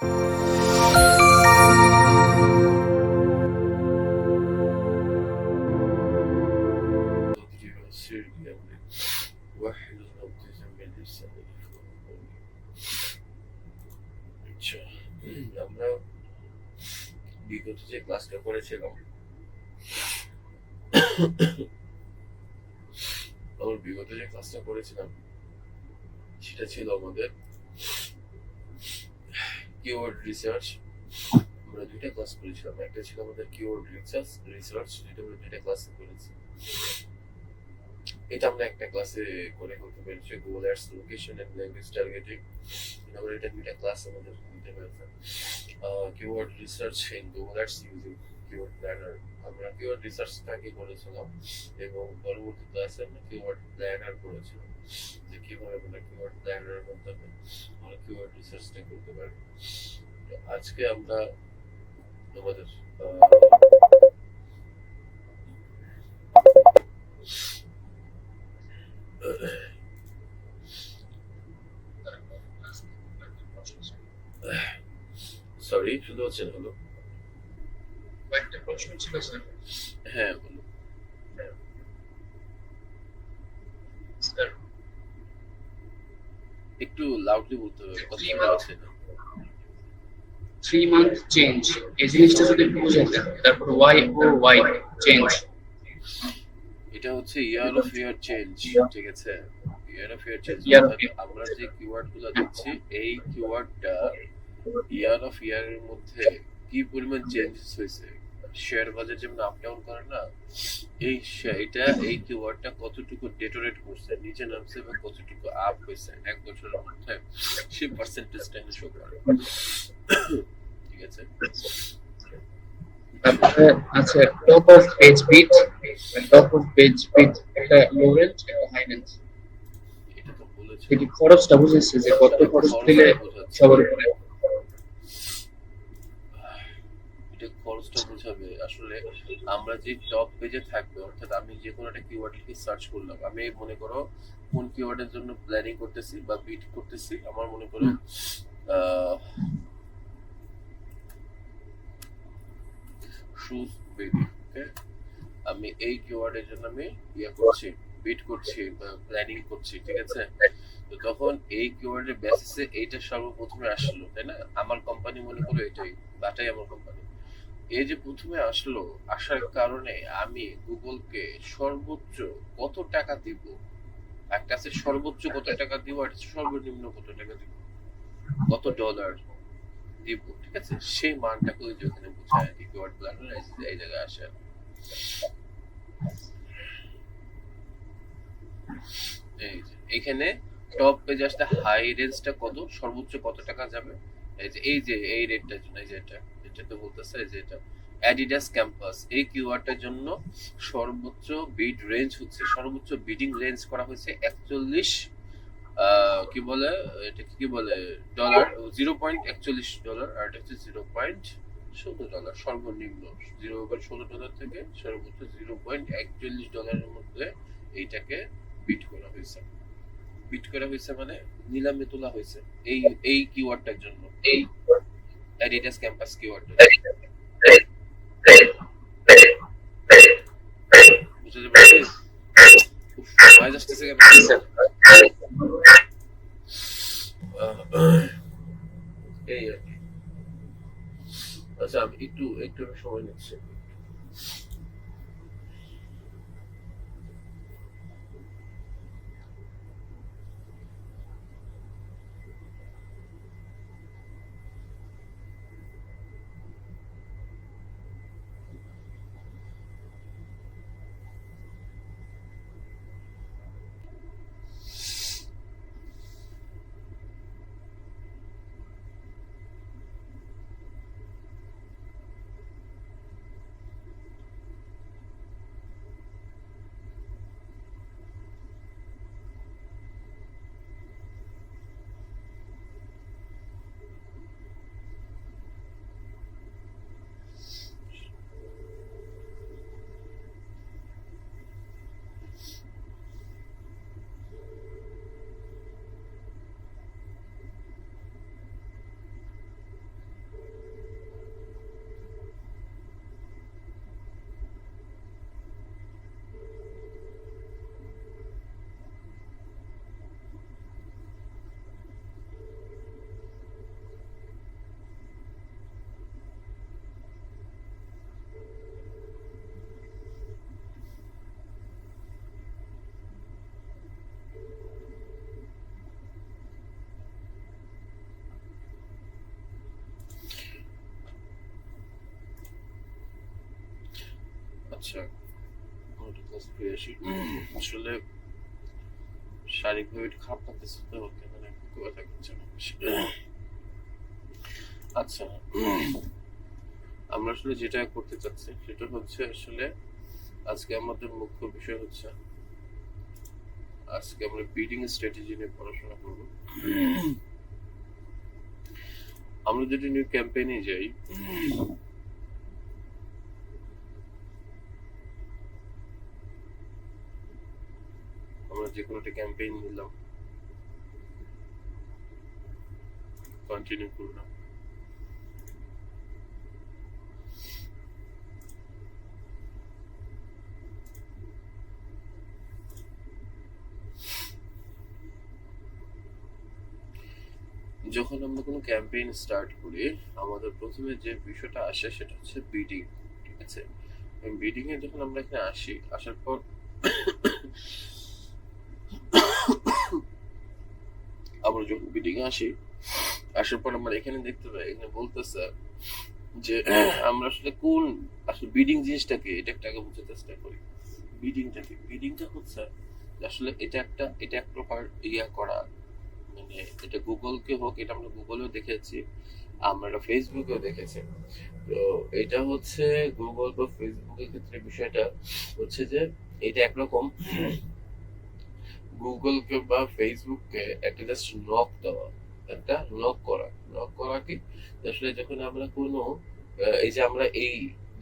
আমরা বিগত যে করেছিলাম বিগত যে ক্লাসটা করেছিলাম সেটা ছিল আমাদের কিওয়ার্ড রিসার্চ আমরা দুইটা ক্লাস করেছিলাম। একটা ছিল আমাদের কিওয়ার্ড রিসার্চ রিসার্চ যেটা আমরা দুইটা ক্লাসে করেছি। এটা আমরা একটা ক্লাসে করে করতে পেরেছি Google ads location and language targeting আমরা এটা দুইটা ক্লাস আমাদের দিতে পেরেছি। Keyword research in Google ads using keyword planner আমরা কিওয়ার্ড করেছিলাম এবং পরবর্তী ক্লাসে আমরা কিওয়ার্ড প্ল্যানার করেছিলাম। যে কীভাবে আমরা কিওয়ার্ড প্ল্যানারের মাধ্যমে আমরা কিওয়ার্ড রিসার্চটা করতে পারি। আজকে আমরা সরি শুনতে পাচ্ছেন হলো প্রশ্ন ছিল স্যার হ্যাঁ বলো স্যার একটু লাউডলি বলতে হবে কথা না। থ্রি মান্থ চেঞ্জ এই জিনিসটা যদি বুঝাতেন তারপর ওয়াই ও ওয়াই চেঞ্জ এটা হচ্ছে ইয়ার অফ ইয়ার চেঞ্জ ঠিক আছে? Year of year change. আমরা যে কিওয়ার্ডগুলো দিচ্ছি এই কিওয়ার্ডটা ইয়ার অফ ইয়ার এর মধ্যে কি পরিমাণ চেঞ্জেস হয়েছে? শেয়ার বাজার যেমন আপ ডাউন করে না এই এটা এই কিওয়ার্ডটা কতটুকু ডেটোরেট করছে নিচে নামছে বা কতটুকু আপ হয়েছে এক বছরের মধ্যে সেই পার্সেন্টেজটা এখানে শো করে। ঠিক আছে? তারপরে আছে top of page bid top of page bid একটা লো রেঞ্জ একটা হাই এটা তো বলেছে। এটি খরচটা বুঝেছে যে কত খরচ দিলে সবার উপরে। বোঝাবে আসলে আমরা যে টপ পেজে থাকবে অর্থাৎ আমি যে কোনো একটা কিওয়ার্ড লিখে সার্চ করলাম আমি মনে করো কোন কিওয়ার্ডের জন্য প্ল্যানিং করতেছি বা বিট করতেছি আমার মনে করো শুজ বেবি ওকে আমি এই কিওয়ার্ডের জন্য আমি ইয়ে করছি বিট করছি বা প্ল্যানিং করছি ঠিক আছে? তো তখন এই কিওয়ার্ডের বেসিসে এইটা সর্বপ্রথমে আসলো তাই না? আমার কোম্পানি মনে করো এটাই বাটাই আমার কোম্পানি এই যে প্রথমে আসলো, আসার কারণে আমি গুগলকে সর্বোচ্চ কত টাকা দিব? একটা আছে সর্বোচ্চ কত টাকা দিব, আর সর্বনিম্ন কত টাকা দিব? কত ডলার দিব, ঠিক আছে? সেই মানটাকে বোঝায় আর কি কিওয়ার্ড প্ল্যানার এই জায়গায় আসে। এখানে টপ পেজে আসলে হাই রেঞ্জটা কত? সর্বোচ্চ কত টাকা যাবে? এই যে এই যে, এই রেটটার জন্য, এই যে এটা। তো বলতেছে যে এটা অ্যাডিডাস ক্যাম্পাস এই কিওয়ার্ডটার জন্য সর্বোচ্চ বিড রেঞ্জ হচ্ছে, সর্বোচ্চ বিডিং রেঞ্জ করা হয়েছে একচল্লিশ কি বলে, এটা কি বলে ডলার জিরো পয়েন্ট একচল্লিশ ডলার আর এটা হচ্ছে জিরো পয়েন্ট ষোলো ডলার সর্বনিম্ন। জিরো পয়েন্ট ষোলো ডলার থেকে সর্বোচ্চ জিরো পয়েন্ট একচল্লিশ ডলারের মধ্যে এইটাকে বিট করা হয়েছে। বিট করা হয়েছে মানে নিলামে তোলা হয়েছে। এই এই কিওয়ার্ডটার জন্য। এই অ্যাডিডাস ক্যাম্পাস কিওয়ার্ডটা বুঝতে পারছি উফ, ভয়েস আসতেছে কেন এই আর কি। আচ্ছা আমি একটু একটু সময় নিচ্ছি। মানে আচ্ছা আমরা আসলে যেটা করতে চাচ্ছি সেটা হচ্ছে আসলে আজকে আমাদের মুখ্য বিষয় হচ্ছে আজকে আমরা বিডিং স্ট্র্যাটেজি নিয়ে পড়াশোনা করব। আমরা যদি নিউ ক্যাম্পেইনে যাই আমরা যে কোনো একটা ক্যাম্পেইন নিলাম। কন্টিনিউ করলাম। যখন আমরা কোনো ক্যাম্পেইন স্টার্ট করি, আমাদের প্রথমে যে বিষয়টা আসে সেটা হচ্ছে বিডিং ঠিক আছে? বিডিং এ যখন আমরা এখানে আসি, আসার পর আমরা বিডিং আসি, আসার পর আমরা এখানে দেখতে পাই, এখানে বলতেছে যে, আমরা আসলে কোন আসলে বিডিং জিনিসটাকে, এটা একটা আগে বুঝতে চেষ্টা করি। বিডিংটা কি বিডিংটা হচ্ছে আসলে এটা একটা, এটা এক প্রকার ইয়া করা। মানে এটা গুগলকে হোক, এটা আমরা গুগলেও দেখেছি, আমরা ফেসবুকেও দেখেছি। তো এটা হচ্ছে গুগল বা ফেসবুকের ক্ষেত্রে বিষয়টা হচ্ছে যে, এটা একরকম। গুগলকে বা ফেসবুককে একটা জাস্ট নক দেওয়া। একটা নক করা। নক করা কি? আসলে যখন আমরা কোনো এই যে আমরা এই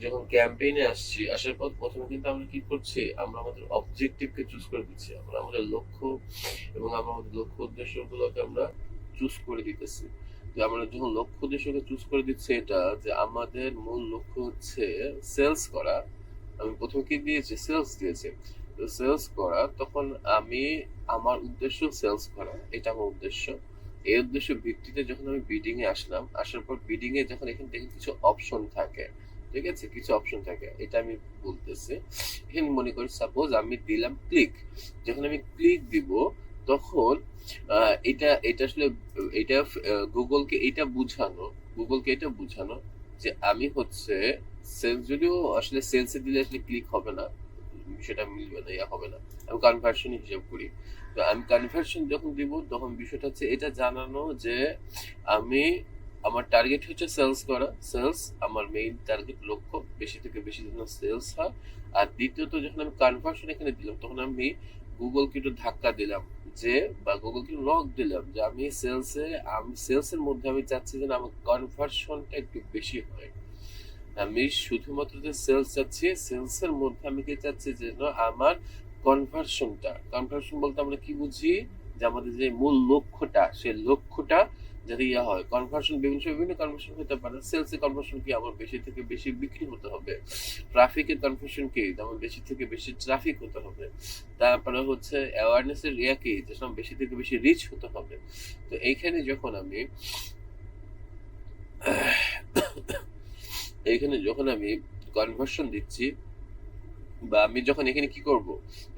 যখন ক্যাম্পেইনে আসছি, আসার পর প্রথমে কিন্তু আমরা কি করছি? আমরা আমাদের অবজেক্টিভকে চুজ করে দিচ্ছি। আমরা আমাদের লক্ষ্য এবং আমরা আমাদের লক্ষ্য উদ্দেশ্যগুলোকে আমরা চুজ করে দিতেছি। তো আমরা যখন লক্ষ্য উদ্দেশ্যকে চুজ করে দিচ্ছি এটা, যে আমাদের মূল লক্ষ্য হচ্ছে সেলস করা। আমি প্রথমে কি দিয়েছি? সেলস দিয়েছি। সেলস করা, তখন আমি আমার উদ্দেশ্য সেলস করা, এটা আমার উদ্দেশ্য। এই উদ্দেশ্য ভিত্তিতে যখন আমি বিডিং এ আসলাম, আসার পর বিডিং এ যখন এখানে দেখি কিছু অপশন থাকে, ঠিক আছে? কিছু অপশন থাকে, এটা আমি বলতেছি। এখানে মনে করি সাপোজ আমি দিলাম ক্লিক যখন আমি ক্লিক দিব, তখন এটা এটা আসলে, এটা গুগলকে এটা বুঝানো গুগলকে এটা বুঝানো যে আমি হচ্ছে সেলস যদিও আসলে সেলসে দিলে আসলে ক্লিক হবে না সেটা মিলবে না, ইয়া হবে না। আমি কনভার্সন হিসাব করি। তো আমি কনভার্সন যখন দিব, তখন বিষয়টা হচ্ছে এটা জানানো যে আমি, আমার টার্গেট হচ্ছে সেলস করা। সেলস আমার মেইন টার্গেট লক্ষ্য, বেশি থেকে বেশি যেন সেলস হয়। আর দ্বিতীয়ত, যখন আমি কনভার্সন এখানে দিলাম, তখন আমি গুগলকে একটু ধাক্কা দিলাম যে, বা গুগল গুগলকে লক দিলাম যে আমি সেলসে আমি সেলসের মধ্যে আমি চাচ্ছি যেন আমার কনভার্সনটা একটু বেশি হয়। আমি শুধুমাত্র যে সেলস চাচ্ছি সেলসের মধ্যে আমি কি চাচ্ছি যেন আমার কনভার্সনটা কনভার্সন বলতে আমরা কি বুঝি? যে আমাদের যে মূল লক্ষ্যটা, সেই লক্ষ্যটা যাতে ইয়া হয়। কনভার্সন বিভিন্ন বিভিন্ন কনভার্সন হতে পারে। সেলস কনভার্সন কি আমার বেশি থেকে বেশি বিক্রি হতে হবে? ট্রাফিকের কনভার্সন কি? আমার বেশি থেকে বেশি ট্রাফিক হতে হবে। তারপরে হচ্ছে অ্যাওয়ারনেস এর ইয়া কি? যে বেশি থেকে বেশি রিচ হতে হবে। তো এইখানে যখন আমি এইখানে যখন আমি কনভার্সন দিচ্ছি, বা আমি যখন এখানে কি করব,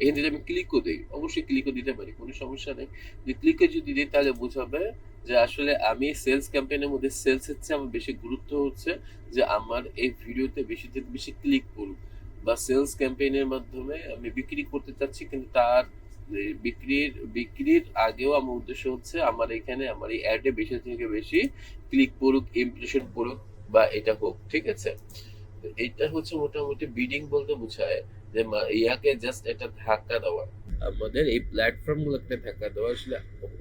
এখানে যদি আমি ক্লিকও দিই, অবশ্যই ক্লিকও দিতে পারি, কোনো সমস্যা নেই। যদি ক্লিকে যদি দিই, তাহলে বোঝাবে যে আসলে আমি সেলস ক্যাম্পেইনের মধ্যে সেলস হচ্ছে আমার বেশি গুরুত্ব হচ্ছে যে আমার এই ভিডিওতে বেশি থেকে বেশি ক্লিক করুক। বা সেলস ক্যাম্পেইনের মাধ্যমে আমি বিক্রি করতে চাচ্ছি, কিন্তু তার বিক্রির বিক্রির আগেও আমার উদ্দেশ্য হচ্ছে আমার এখানে, আমার এই অ্যাডে বেশি থেকে বেশি ক্লিক পড়ুক ইমপ্রেশন পড়ুক। বা এটা হোক, ঠিক আছে? তো এইটা হচ্ছে মোটামুটি বিডিং বলতে বোঝায় যে ইয়াকে জাস্ট একটা ধাক্কা দেওয়া। আমাদের এই প্ল্যাটফর্ম গুলোকে ধাক্কা দেওয়া আসলে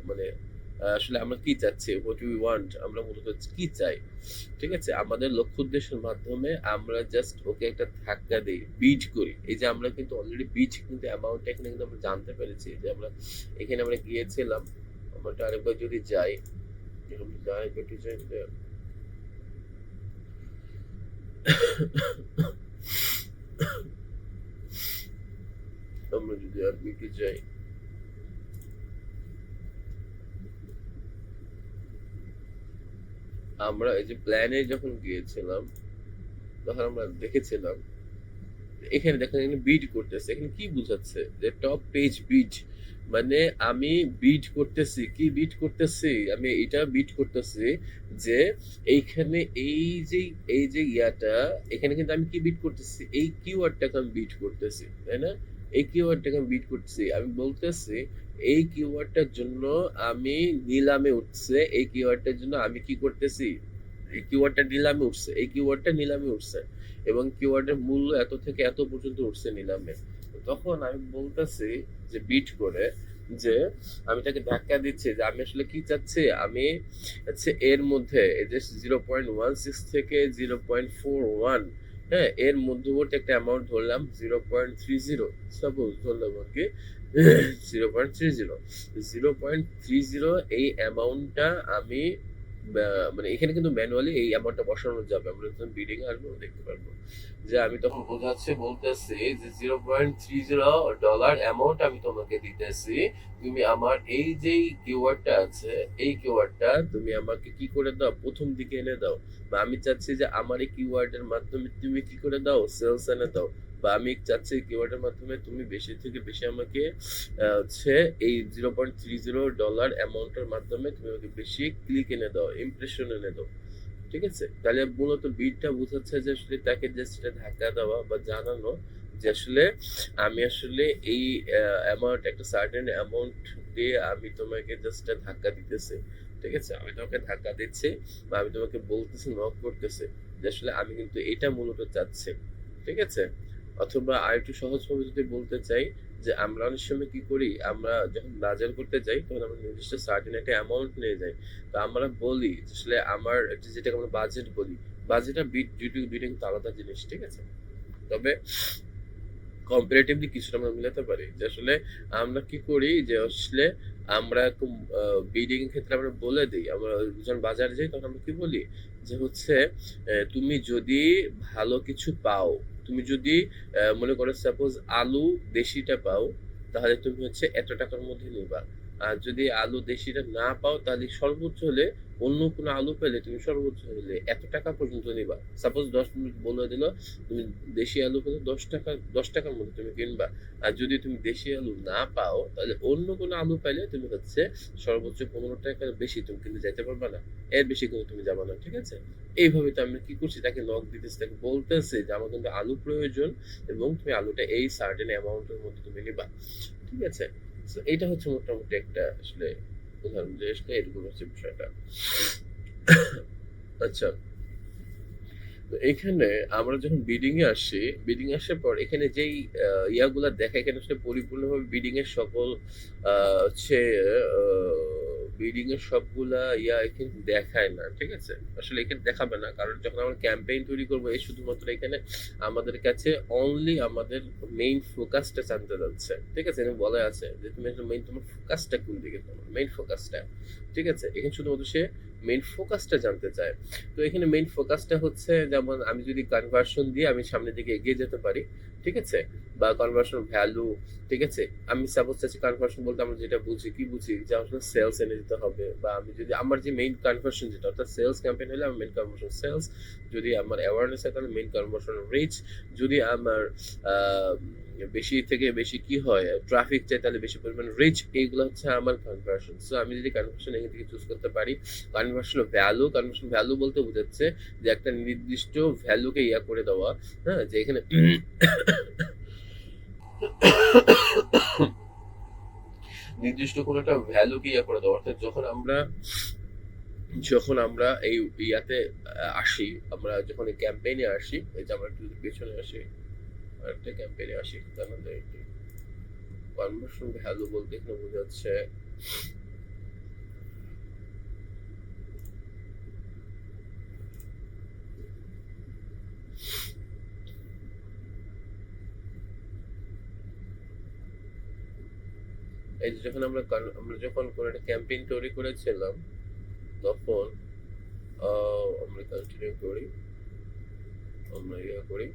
মানে আসলে আমরা কি চাচ্ছি? হোয়াট উই ওয়ান্ট আমরা মূলত কি চাই? ঠিক আছে? আমাদের লক্ষ্য উদ্দেশ্যের মাধ্যমে আমরা জাস্ট ওকে একটা ধাক্কা দিই বিট করি। এই যে আমরা কিন্তু অলরেডি বিট কিন্তু অ্যামাউন্ট এখানে কিন্তু আমরা জানতে পেরেছি যে আমরা, এখানে আমরা গিয়েছিলাম। আমরা আরেকবার যদি যাই একটু যাই আমরা যদি আর বিকে যাই। আমরা এই যে প্ল্যানে যখন গিয়েছিলাম তখন আমরা দেখেছিলাম এখানে দেখেন, এখানে বিড করতেছে। এখানে কি বুঝাচ্ছে? যে টপ পেজ বিড মানে আমি বিড করতেছি। কি বিড করতেছি? আমি এটা বিড করতেছি যে এইখানে এই যে এই যে ইয়াটা, এখানে কিন্তু আমি কি বিট করতেছি? এই কিওয়ার্ডটাকে আমি বিট করতেছি, তাই না? এই কিওয়ার্ডটাকে আমি বিট করতেছি। আমি বলতেছি, এই কিওয়ার্ডটার জন্য আমি নিলামে উঠছে, এই কিওয়ার্ডটার জন্য আমি কি করতেছি? এই কিওয়ার্ডটা নিলামে উঠছে, এই কিওয়ার্ডটা নিলামে উঠছে। এবং কিওয়ার্ডের মূল্য এত থেকে এত পর্যন্ত উঠছে নিলামে। তখন আমি বলতেছি যে বিট করে যে আমি তাকে ধাক্কা দিচ্ছি যে আমি আসলে কি চাচ্ছি? আমি হচ্ছে এর মধ্যে জিরো পয়েন্ট ওয়ান সিক্স থেকে জিরো পয়েন্ট ফোর ওয়ান হ্যাঁ এর মধ্যবর্তী একটা অ্যামাউন্ট ধরলাম zero point three zero suppose ধরলাম আর কি zero point three zero zero point three zero এই অ্যামাউন্টটা আমি মানে এখানে কিন্তু ম্যানুয়ালি এই অ্যামাউন্টটা বসানো যাবে। আমরা যখন বিডিং আসব দেখতে পারব যে আমি তখন বোঝাচ্ছি, বলতেছি যে zero point three zero dollar amount আমি তোমাকে দিতেছি। তুমি আমার এই যে কিওয়ার্ডটা আছে, এই কিওয়ার্ডটা তুমি আমাকে কি করে দাও? প্রথম দিকে এনে দাও। বা আমি চাচ্ছি যে আমার এই কিওয়ার্ডের মাধ্যমে তুমি কি করে দাও? সেলস এনে দাও। বা আমি চাচ্ছি কিওয়ার্ডের মাধ্যমে তুমি বেশি থেকে বেশি আমাকে হচ্ছে এই zero point three zero dollar অ্যামাউন্টের মাধ্যমে তুমি আমাকে বেশি ক্লিক এনে দাও ইমপ্রেশন এনে দাও, ঠিক আছে? তাহলে মূলত বিটটা বোঝাচ্ছে যে আসলে তাকে জাস্ট ধাক্কা দেওয়া বা জানানো যে আসলে আমি আসলে এই অ্যামাউন্ট একটা সার্টেন অ্যামাউন্ট দিয়ে আমি তোমাকে জাস্ট ধাক্কা দিতেছি, ঠিক আছে? আমি তোমাকে ধাক্কা দিচ্ছি বা আমি তোমাকে বলতেছি নক করতেছি যে আসলে আমি কিন্তু এটা মূলত চাচ্ছি, ঠিক আছে? অথবা আর একটু সহজভাবে যদি বলতে চাই যে আমরা অনেক সময় কি করি, আমরা যখন বাজার করতে যাই, তখন আমরা নির্দিষ্ট সার্টেন একটা অ্যামাউন্ট নিয়ে যাই। তো আমরা বলি আসলে আমার যে- যেটাকে আমরা বাজেট বলি বাজেট আর বিট দুইটা দুইটা কিন্তু আলাদা জিনিস, ঠিক আছে? তবে কম্পারেটিভলি কিছুটা আমরা মিলাতে পারি যে আসলে আমরা কি করি যে আসলে আমরা বিডিং ক্ষেত্রে আমরা বলে দিই। আমরা যখন বাজারে যাই তখন আমরা কি বলি? যে হচ্ছে তুমি যদি ভালো কিছু পাও তুমি যদি মনে করো সাপোজ আলু দেশিটা পাও, তাহলে তুমি হচ্ছে এত টাকার মধ্যে নিবা। যদি আলু দেশিটা না পাও, তাহলে সর্বোচ্চ হলে অন্য কোনো আলু পেলে তুমি সর্বোচ্চ হলে এত টাকা পর্যন্ত নিবা। সাপোজ দশ মিনিট বলে দিল, তুমি দেশি আলু পেলে দশ টাকা, দশ টাকার মধ্যে তুমি কিনবা। আর যদি তুমি দেশি আলু না পাও, তাহলে অন্য কোনো আলু পাইলে তুমি হচ্ছে সর্বোচ্চ পনেরো টাকার বেশি তুমি কিন্তু যাইতে পারবা না। এর বেশি কিন্তু তুমি যাবা না, ঠিক আছে? এইভাবে তো আমি কি করছি? তাকে নক দিতেছি, তাকে বলতেছি যে আমার কিন্তু আলু প্রয়োজন এবং তুমি আলুটা এই সার্টেন অ্যামাউন্টের মধ্যে তুমি নিবা, ঠিক আছে? So, এইটা হচ্ছে মোটামুটি একটা আসলে উদাহরণ যে আসলে এরকম হচ্ছে বিষয়টা। আচ্ছা। এখানে আমরা যখন বিডিং এ আসি বিডিং আসার পর এখানে যেই ইয়াগুলা দেখা এখানে আসলে পরিপূর্ণভাবে বিডিং এর সকল হচ্ছে বিডিং এর সবগুলা ইয়া এখানে দেখায় না, ঠিক আছে? আসলে এখানে দেখাবে না, কারণ যখন আমরা ক্যাম্পেইন তৈরি করব, এই শুধুমাত্র এখানে আমাদের কাছে অনলি আমাদের মেইন ফোকাসটা জানতে যাচ্ছে, ঠিক আছে? বলা আছে যে তুমি মেইন তোমার ফোকাসটা কোন দিকে তোমার? মেইন ফোকাসটা ঠিক আছে? এখানে শুধুমাত্র সে মেইন ফোকাসটা জানতে চায়। তো এখানে মেইন ফোকাসটা হচ্ছে যেমন আমি যদি কনভার্সন দিয়ে আমি সামনের দিকে এগিয়ে যেতে পারি, ঠিক আছে? বা কনভার্সন ভ্যালু ঠিক আছে? আমি সাপোজ চাচ্ছি কনভার্সন বলতে আমরা যেটা বুঝি, কি বুঝি? যে আসলে সেলস এনে দিতে হবে বা আমি যদি আমার যে মেইন কনভার্সন যেটা, অর্থাৎ সেলস ক্যাম্পেইন হলে আমার মেইন কনভার্সন সেলস যদি আমার অ্যাওয়ারনেস হয় তাহলে মেইন কনভার্সন রিচ যদি আমার বেশি থেকে বেশি কি হয় ট্রাফিক চাই তাহলে বেশি পরিমাণ রিচ এইগুলো হচ্ছে আমার কনভার্সন সো আমি যদি কনভার্সন এখান থেকে চুজ করতে পারি কনভার্সন ভ্যালু কনভার্সন ভ্যালু বলতে বোঝাচ্ছে যে একটা নির্দিষ্ট ভ্যালুকে ইয়া করে দেওয়া হ্যাঁ যে এখানে নির্দিষ্ট কোনো একটা ভ্যালুকে ইয়া করে দেওয়া। অর্থাৎ যখন আমরা যখন আমরা এই ইয়াতে আসি, আমরা যখন এই ক্যাম্পেইনে আসি, এই যে আমরা একটু পেছনে আসি একটা ক্যাম্পেইনে আসি তাহলে কনভার্সন ভ্যালু বলতে এখানে বোঝাচ্ছে এই যে যখন আমরা আমরা যখন কোনো একটা ক্যাম্পেইন তৈরি করেছিলাম, তখন আমরা কন্টিনিউ করি, আমরা ইয়া করি।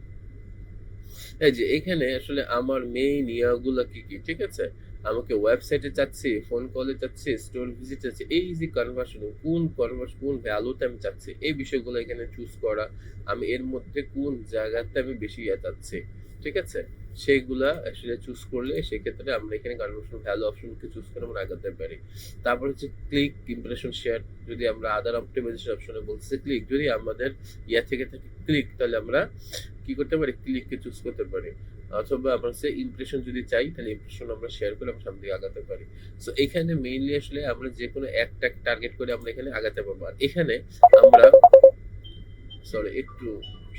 এই যে এখানে আসলে আমার মেইন ইয়াগুলো কি কি, ঠিক আছে? আমাকে ওয়েবসাইটে চাচ্ছি ফোন কলে চাচ্ছি স্টোর ভিজিট চাচ্ছি এই যে কনভার্সন কোন কনভার্সন কোন ভ্যালুতে আমি চাচ্ছি, এই বিষয়গুলো এখানে চুজ করা, আমি এর মধ্যে কোন জায়গাতে আমি বেশি ইয়া চাচ্ছি ঠিক আছে? সেইগুলা আসলে চুজ করলে সেক্ষেত্রে আমরা এখানে কনভার্সন ভ্যালু অপশনকে চুজ করে আমরা আগাতে পারি। তারপর হচ্ছে ক্লিক ইমপ্রেশন শেয়ার যদি আমরা আদার অপটিমাইজেশন অপশনে বলছি ক্লিক যদি আমাদের ইয়া থেকে থাকে ক্লিক তাহলে আমরা কি করতে পারি? ক্লিককে চুজ করতে পারে। অথবা আমরা সে ইমপ্রেশন যদি চাই, তাহলে ইমপ্রেশন আমরা শেয়ার করে আমরা সামনে আগাতে পারি। সো এখানে মেইনলি আসলে আমরা যে কোনো একটা টার্গেট করে আমরা এখানে আগাতে পারব। আর এখানে আমরা সরি একটু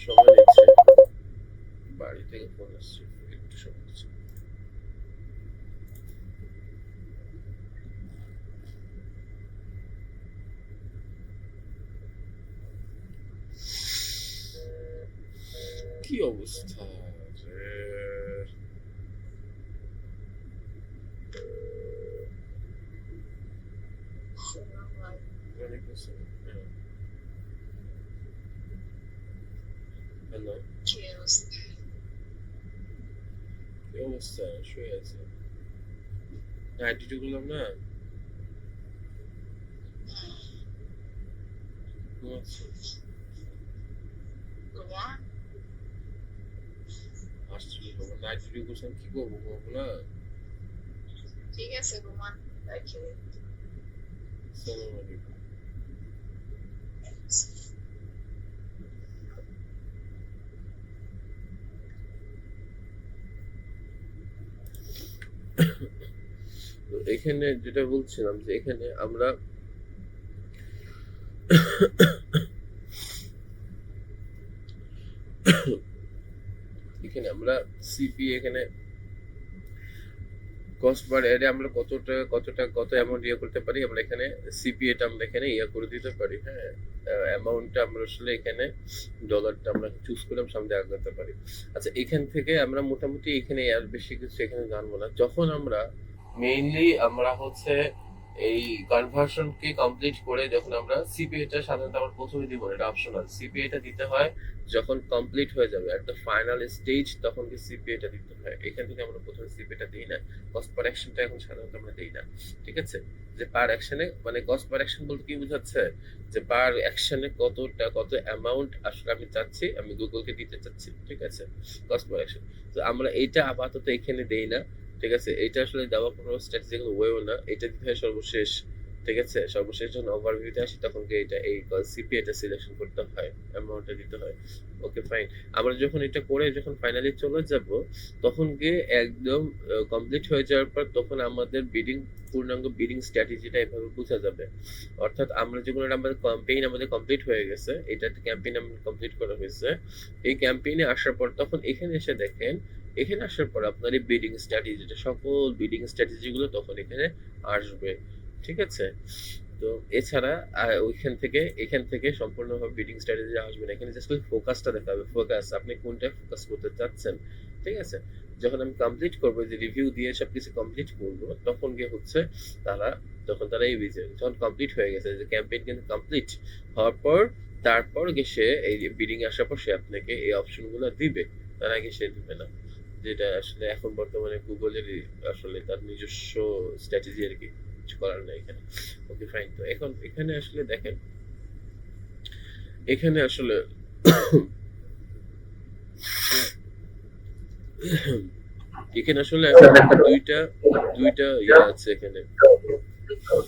সময় নিচ্ছে। বাড়ি থেকে ফোন আসছে, একটু সময় নিচ্ছে। কি অবস্থা রে? ওয়ালাইকুম আসসালাম। হ্যাঁ। হ্যালো কি অবস্থা শুয়ে আছে নাইট ডিউটি করলাম না ঘুমাচ্ছি আসছি নাইট কি করব না? ঠিক আছে ঘুমান রাখি। আলাইকুম এখানে যেটা বলছিলাম যে এখানে আমরা এখানে আমরা সিপি এখানে কস্ট পার এরে আমরা কতটা কতটা, কত অ্যামাউন্ট ইয়ে করতে পারি, আমরা এখানে সিপি এটা আমরা এখানে ইয়ে করে দিতে পারি হ্যাঁ? অ্যামাউন্টটা আমরা আসলে এখানে ডলারটা আমরা চুজ করে সামনে আগাতে পারি। আচ্ছা এখান থেকে আমরা মোটামুটি এখানে আর বেশি কিছু এখানে জানব না। যখন আমরা মেইনলি আমরা হচ্ছে এই কনভার্সনকে কমপ্লিট করে যখন আমরা সিপিএটা সাধারণত আমরা প্রথমে দিব, এটা অপশনাল সিপিএটা দিতে হয় যখন কমপ্লিট হয়ে যাবে একটা ফাইনাল স্টেজ তখন কি সিপিএটা দিতে হয়। এখান থেকে আমরা প্রথমে সিপিএটা দিই না। কস্ট পার অ্যাকশনটা এখন সাধারণত আমরা দিই না। ঠিক আছে? যে পার অ্যাকশনে মানে কস্ট পার অ্যাকশন বলতে কি বোঝাচ্ছে? যে পার অ্যাকশনে কতটা, কত অ্যামাউন্ট আসলে আমি চাচ্ছি, আমি গুগলকে দিতে চাচ্ছি। ঠিক আছে? কস্ট পার অ্যাকশন তো আমরা এইটা আপাতত এখানে দেই না। ঠিক আছে? এটা আসলে দেওয়া কোনো স্ট্র্যাটেজি কোনো ওয়েও না। এটা দিতে হয় সর্বশেষ, ঠিক আছে? সর্বশেষ যখন ওভারভিউতে আসি, তখন কি এটা এই সিপি এটা সিলেকশন করতে হয় অ্যামাউন্টটা দিতে হয়। ওকে ফাইন আমরা যখন এটা করে যখন ফাইনালি চলে যাব, তখন গিয়ে একদম কমপ্লিট হয়ে যাওয়ার পর তখন আমাদের বিডিং পূর্ণাঙ্গ বিডিং স্ট্র্যাটেজিটা এভাবে বোঝা যাবে। অর্থাৎ আমরা এটা আমাদের ক্যাম্পেইন আমাদের কমপ্লিট হয়ে গেছে এটা ক্যাম্পেইন আমাদের কমপ্লিট করা হয়েছে। এই ক্যাম্পেইনে আসার পর তখন এখানে এসে দেখেন এখানে আসার পর আপনার এই বিডিং স্ট্র্যাটেজিটা সকল বিডিং স্ট্র্যাটেজি গুলো তখন এখানে আসবে, ঠিক আছে? তো এছাড়া ওইখান থেকে, এখান থেকে সম্পূর্ণভাবে বিডিং স্ট্র্যাটেজি আসবে না। এখানে জাস্ট ফোকাসটা দেখা হবে ফোকাস আপনি কোনটা ফোকাস করতে চাচ্ছেন, ঠিক আছে? যখন আমি কমপ্লিট করব যে রিভিউ দিয়ে সব কিছু কমপ্লিট করব, তখন গিয়ে হচ্ছে তারা তখন তারা এই বিজয় যখন কমপ্লিট হয়ে গেছে, যে ক্যাম্পেইন কিন্তু কমপ্লিট হওয়ার পর, তারপর গিয়ে সে এই বিডিং আসার পর সে আপনাকে এই অপশনগুলো দিবে। তার আগে সে দিবে না। যেটা আসলে এখন বর্তমানে গুগলের আসলে তার নিজস্ব স্ট্র্যাটেজি আর কি, কিছু করার নেই এখানে। ওকে ফাইন তো এখন এখানে আসলে দেখেন, এখানে আসলে এখানে আসলে দুইটা দুইটা ইয়ে আছে এখানে।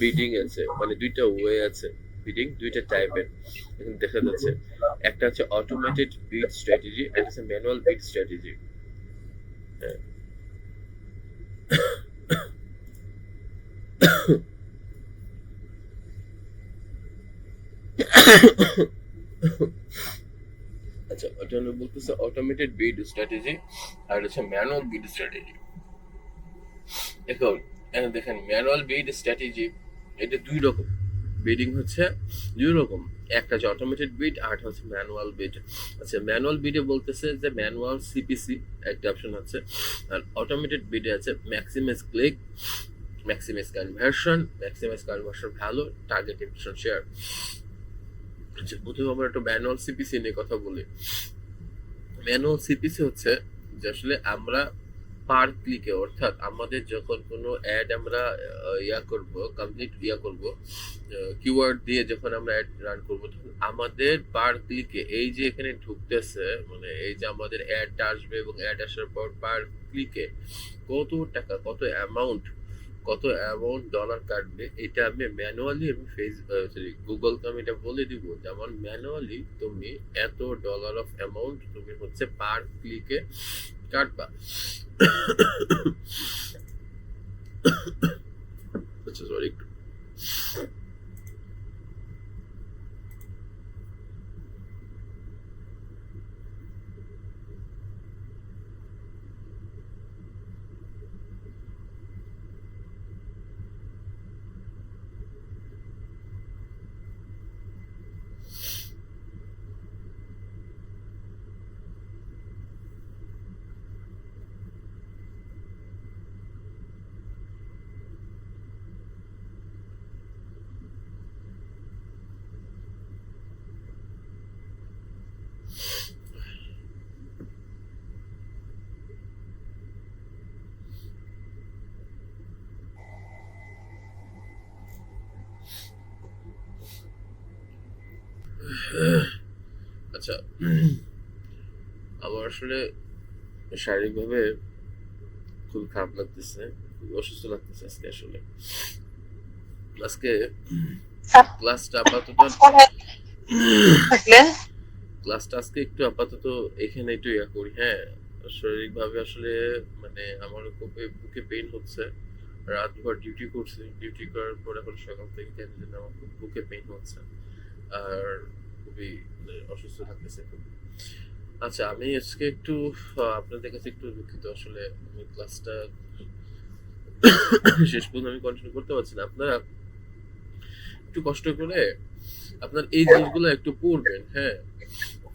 বিডিং আছে মানে দুইটা ওয়ে আছে। বিডিং দুইটা টাইপের দেখা যাচ্ছে, একটা হচ্ছে অটোমেটেড বিড স্ট্র্যাটেজি একটা হচ্ছে ম্যানুয়াল বিড স্ট্র্যাটেজি আচ্ছা ওটা হলো বলতেছে অটোমেটেড বিড স্ট্র্যাটেজি আর হচ্ছে ম্যানুয়াল বিড স্ট্র্যাটেজি এখন দেখেন ম্যানুয়াল বিড স্ট্র্যাটেজি এটা দুই রকম। বিডিং হচ্ছে দুই রকম একটা হচ্ছে অটোমেটেড বিড আর হচ্ছে ম্যানুয়াল বিড আচ্ছা ম্যানুয়াল বিডে বলতেছে যে ম্যানুয়াল সিপিসি একটা অপশন আছে। আর অটোমেটেড বিডে আছে maximise click maximise conversion maximise conversion value target impression share আচ্ছা প্রথমে আমরা একটা ম্যানুয়াল সিপিসি নিয়ে কথা বলি। ম্যানুয়াল সিপিসি হচ্ছে যে আসলে আমরা পার ক্লিকে, অর্থাৎ আমাদের যখন কোনো অ্যাড আমরা ইয়া করব কমপ্লিট ইয়া করব কিওয়ার্ড দিয়ে যখন আমরা অ্যাড রান করব, তখন আমাদের পার ক্লিকে, এই যে এখানে ঢুকতেছে মানে এই যে আমাদের অ্যাডটা আসবে এবং অ্যাড আসার পর পার ক্লিকে কত টাকা, কত অ্যামাউন্ট কত অ্যামাউন্ট ডলার কাটবে, এটা আমি ম্যানুয়ালি আমি ফেস সরি গুগলকে আমি এটা বলে দিব, যেমন ম্যানুয়ালি তুমি এত ডলার অফ অ্যামাউন্ট তুমি হচ্ছে পার ক্লিকে কাটবা আচ্ছা সরি একটু আচ্ছা। আমার আসলে শারীরিকভাবে খুব খারাপ লাগতেছে খুব অসুস্থ লাগতেছে আজকে আসলে। আজকে ক্লাসটা আপাতত ক্লাসটা আজকে একটু আপাতত এখানে একটু ইয়া করি হ্যাঁ। শারীরিকভাবে আসলে মানে আমার খুব বুকে পেইন হচ্ছে। রাতভর ডিউটি করছি ডিউটি করার পর এখন সকাল থেকে কেন জানি আমার খুব বুকে পেইন হচ্ছে। আর খুবই মানে অসুস্থ আচ্ছা আমি আজকে একটু আপনাদের কাছে একটু দুঃখিত। আসলে আমি ক্লাসটা শেষ পর্যন্ত আমি কন্টিনিউ করতে পারছি না। আপনারা একটু কষ্ট করে আপনার এই জিনিসগুলো একটু পড়বেন হ্যাঁ?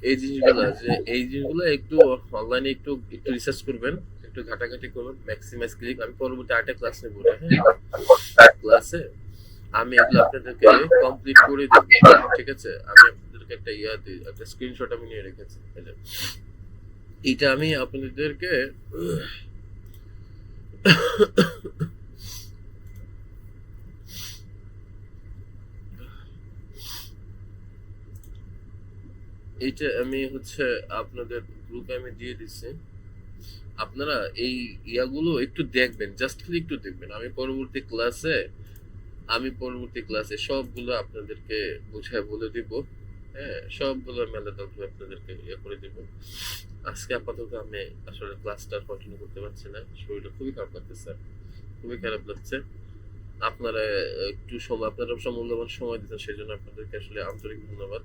এই জিনিসগুলো, যে এই জিনিসগুলো একটু অনলাইনে একটু একটু রিসার্চ করবেন, একটু ঘাটাঘাটি করবেন ম্যাক্সিমাইজ ক্লিক আমি পরবর্তী আরেকটা ক্লাস নেব হ্যাঁ? ক্লাসে আমি এগুলো আপনাদেরকে কমপ্লিট করে দেব, ঠিক আছে? আমি একটা ইয়া একটা স্ক্রিনশট আমি নিয়ে রেখেছি। এটা আমি আপনাদেরকে এইটা আমি হচ্ছে আপনাদের গ্রুপে আমি দিয়ে দিচ্ছি আপনারা এই ইয়াগুলো একটু দেখবেন জাস্ট খালি একটু দেখবেন। আমি পরবর্তী ক্লাসে আমি পরবর্তী ক্লাসে সবগুলো আপনাদেরকে বুঝায় বলে দিব। হ্যাঁ সবগুলো আমি আপনাদেরকে ইয়ে করে দিব। আজকে আপাতত আমি আসলে ক্লাসটা কন্টিনিউ করতে পারছি না, শরীরটা খুবই খারাপ লাগতেছে, খুবই খারাপ লাগছে। আপনারা একটু সময় আপনারা মূল্যবান সময় দিচ্ছেন সেই জন্য আপনাদেরকে আসলে আন্তরিক ধন্যবাদ।